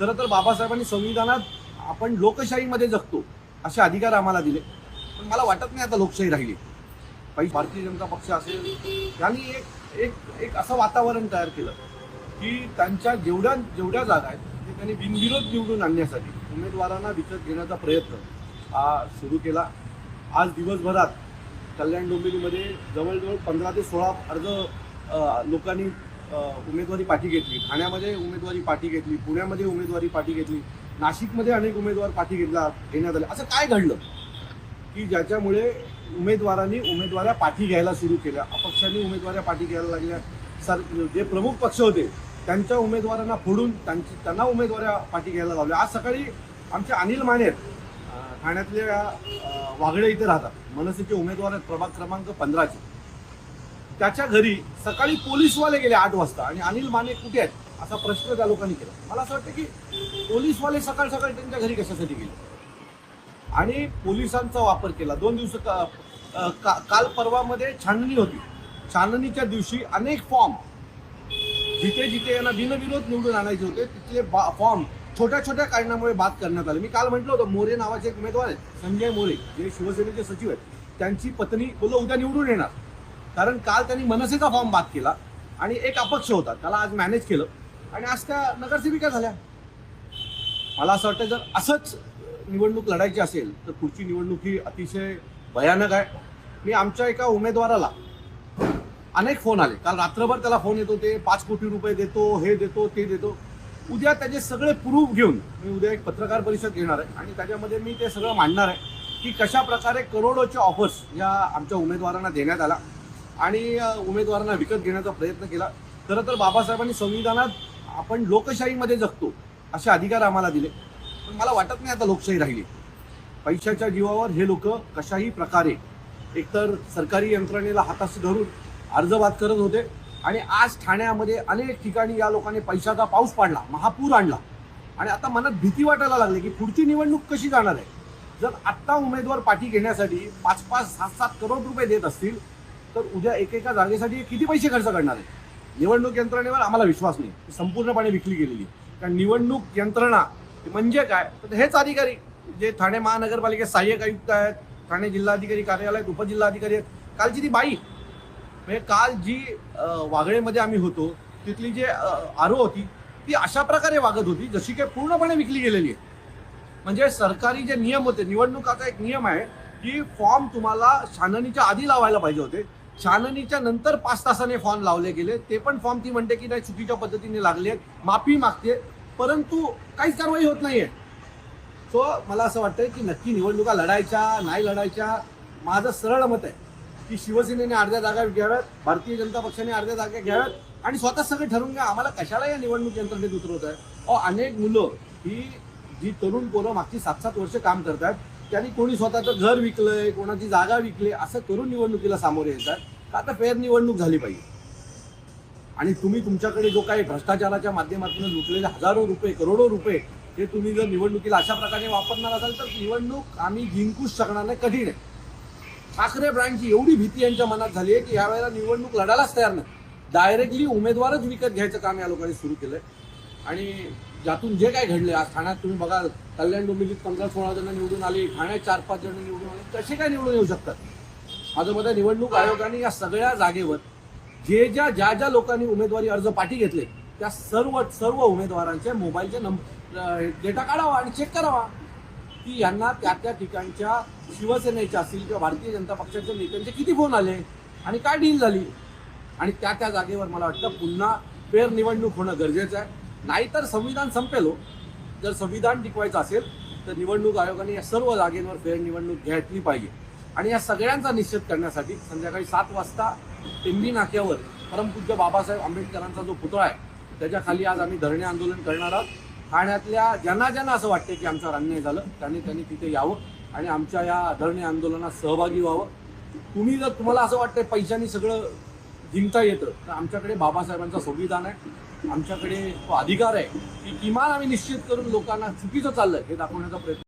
खरं तर बाबासाहेबांनी संविधानात आपण लोकशाहीमध्ये जगतो असे अधिकार आम्हाला दिले. पण मला वाटत नाही आता लोकशाही राहिली. काही भारतीय जनता पक्ष असेल त्यांनी एक एक एक असं वातावरण तयार केलं की त्यांच्या जेवढ्या जेवढ्या जागा आहेत ते त्यांनी बिनविरोध निवडून आणण्यासाठी उमेदवारांना विकत घेण्याचा प्रयत्न हा सुरू केला. आज दिवसभरात कल्याण डोंबिवलीमध्ये जवळजवळ पंधरा ते सोळा अर्ज लोकांनी उमेदवारी पाठी घेतली. ठाण्यामध्ये उमेदवारी पाठी घेतली. पुण्यामध्ये उमेदवारी पाठी घेतली. नाशिकमध्ये अनेक उमेदवार पाठी घेतला घेण्यात आले. असं काय घडलं? की ज्याच्यामुळे उमेदवारांनी उमेदवाऱ्या पाठी घ्यायला सुरू केल्या. अपक्षांनी उमेदवाऱ्या पाठी घ्यायला लागल्या. सर जे प्रमुख पक्ष होते त्यांच्या उमेदवारांना फोडून त्यांची त्यांना उमेदवाऱ्या पाठी घ्यायला लावल्या. आज सकाळी आमचे अनिल माने ठाण्यातल्या अं, वागळे इथे राहतात. मनसेचे उमेदवार आहेत प्रभाग क्रमांक पंधराचे. त्याच्या घरी सकाळी पोलीसवाले गेले आठ वाजता आणि अनिल माने कुठे आहेत? असा प्रश्न त्या लोकांनी केला. मला असं वाटतं की पोलीसवाले सकाळ सकाळी त्यांच्या घरी कशासाठी गेले? आणि पोलिसांचा वापर केला. दोन दिवस का- का- काल परवामध्ये छाननी होती. छाननीच्या दिवशी अनेक फॉर्म जिथे जिथे यांना बिनविरोध निवडून आणायचे होते तिथले फॉर्म छोट्या छोट्या कारणामुळे बाद करण्यात आले. मी काल म्हटलं होतं मोरे नावाचे एक उमेदवार आहेत संजय मोरे जे शिवसेनेचे सचिव आहेत त्यांची पत्नी बोललो उद्या निवडून येणार. कारण काल त्यांनी मनसेचा फॉर्म बाद केला आणि एक अपक्ष होता त्याला आज मॅनेज केलं. आणि आज त्या नगरसेविका झाल्या. मला असं वाटतं जर असंच निवडणूक लढायची असेल तर पुढची निवडणूक ही अतिशय भयानक आहे. मी आमच्या एका उमेदवाराला अनेक फोन आले. काल रात्रभर त्याला फोन येत होते पाच कोटी रुपये देतो हे देतो ते देतो. उद्या त्याचे सगळे प्रूफ घेऊन मी उद्या एक पत्रकार परिषद घेणार आहे. आणि त्याच्यामध्ये मी ते सगळं मांडणार आहे की कशा प्रकारे करोडोच्या ऑफर्स या आमच्या उमेदवारांना देण्यात आला आणि उमेदवारांना विकत घेण्याचा प्रयत्न केला. खरं तर बाबासाहेबांनी संविधानात आपण लोकशाहीमध्ये जगतो असे अधिकार आम्हाला दिले. पण मला वाटत नाही आता लोकशाही राहिली. पैशाच्या जीवावर हे लोक कशाही प्रकारे एकतर सरकारी यंत्रणेला हाताशी धरून अर्जबाद करत होते आणि आज ठाण्यामध्ये अनेक ठिकाणी या लोकांनी पैशाचा पाऊस पाडला महापूर आणला. आणि आता मनात भीती वाटायला लागली की पुढची निवडणूक कशी जाणार आहे? जर आत्ता उमेदवार पाठी घेण्यासाठी पाच पाच सात सात करोड रुपये देत असतील तर उद्या एकेका जागेसाठी किती पैसे खर्च करणार आहे? निवडणूक यंत्रणेवर आम्हाला विश्वास नाही. ती संपूर्णपणे विकली गेलेली. कारण निवडणूक यंत्रणा म्हणजे काय? तर हेच अधिकारी जे ठाणे महानगरपालिकेत सहाय्यक आयुक्त आहेत ठाणे जिल्हाधिकारी कार्यालयात उपजिल्हाधिकारी आहेत. कालची ती बाई म्हणजे काल जी वागळेमध्ये आम्ही होतो तिथली जे आरो होती ती अशा प्रकारे वागत होती जशी काही पूर्णपणे विकली गेलेली आहे. म्हणजे सरकारी जे नियम होते निवडणुकाचा एक नियम आहे की फॉर्म तुम्हाला छाननीच्या आधी लावायला पाहिजे होते. छाननीच्या नंतर पाच तासाने फॉर्म लावले गेले. ते पण फॉर्म ती म्हणते की नाही चुकीच्या पद्धतीने लागले आहेत. माफी मागते. परंतु काहीच कारवाई होत नाहीये. सो मला असं वाटतं की नक्की निवडणुका लढायच्या नाही लढायच्या माझं सरळ मत आहे की शिवसेनेने अर्ध्या जागा घ्याव्यात भारतीय जनता पक्षाने अर्ध्या जागा घ्याव्यात आणि स्वतः सगळं ठरवून घ्या. आम्हाला कशाला या निवडणूक यंत्रणेत उतरवत आहे अनेक मुलं ही जी तरुण पोरं मागची सात सात वर्ष काम करतात त्यांनी कोणी स्वतःचं घर विकलंय कोणाची जागा विकली असं करून निवडणुकीला सामोरे येतात. का आता फेर निवडणूक झाली पाहिजे? आणि तुम्ही तुमच्याकडे जो काही भ्रष्टाचाराच्या माध्यमातून लुटलेले हजारो रुपये करोडो रुपये हे तुम्ही जर निवडणुकीला अशा प्रकारे वापरणार असाल तर निवडणूक आम्ही जिंकूच शकणार नाही कठीण आहे ठाकरे ब्रँडची एवढी भीती यांच्या मनात झाली आहे की यावेळेला निवडणूक लढायलाच तयार नाही. डायरेक्टली उमेदवारच विकत घ्यायचं काम या लोकांनी सुरू केलंय. आणि ज्यातून जे काय घडले आज ठाण्यात तुम्ही बघाल कल्याण डोंबिवलीत पंधरा सोळा जण निवडून आली ठाण्यात चार पाच जण निवडून आले कसे काय निवडून येऊ शकतात. माझं मत निवडणूक आयोगाने या सगळ्या जागेवर जे ज्या ज्या ज्या लोकांनी उमेदवारी अर्ज पाठी घेतले त्या सर्व सर्व उमेदवारांचे मोबाईलचे नंबर डेटा काढावा आणि चेक करावा. की यांना त्या त्या ठिकाणच्या शिवसेनेच्या असतील किंवा भारतीय जनता पक्षाच्या नेत्यांचे किती फोन आले आणि काय डील झाली? आणि त्या त्या जागेवर मला वाटतं पुन्हा फेर निवडणूक होणं गरजेचं आहे. नाहीतर संविधान संपेल हो. जर संविधान टिकवायचं असेल तर निवडणूक आयोगाने या सर्व जागेवर फेर निवडणूक घेतली पाहिजे. आणि या सगळ्यांचा निश्चित करण्यासाठी संध्याकाळी सात वाजता टेंबी नाक्यावर परमपूज्य बाबासाहेब आंबेडकरांचा जो पुतळा आहे त्याच्याखाली आज आम्ही धरणे आंदोलन करणार आहोत. ठाण्यातल्या ज्यांना ज्यांना असं वाटतं की आमच्यावर अन्याय झालं त्यांनी त्यांनी तिथे यावं आणि आमच्या या धरणे आंदोलनात सहभागी व्हावं. तुम्ही जर तुम्हाला असं वाटतंय पैशांनी सगळं जिंकता येतं. तर आमच्याकडे बाबासाहेबांचा संविधान आहे. आमच्याकडे तो अधिकार आहे. की किमान आम्ही निश्चित करून लोकांना चुकीचं चाललं हे दाखवण्याचा प्रयत्न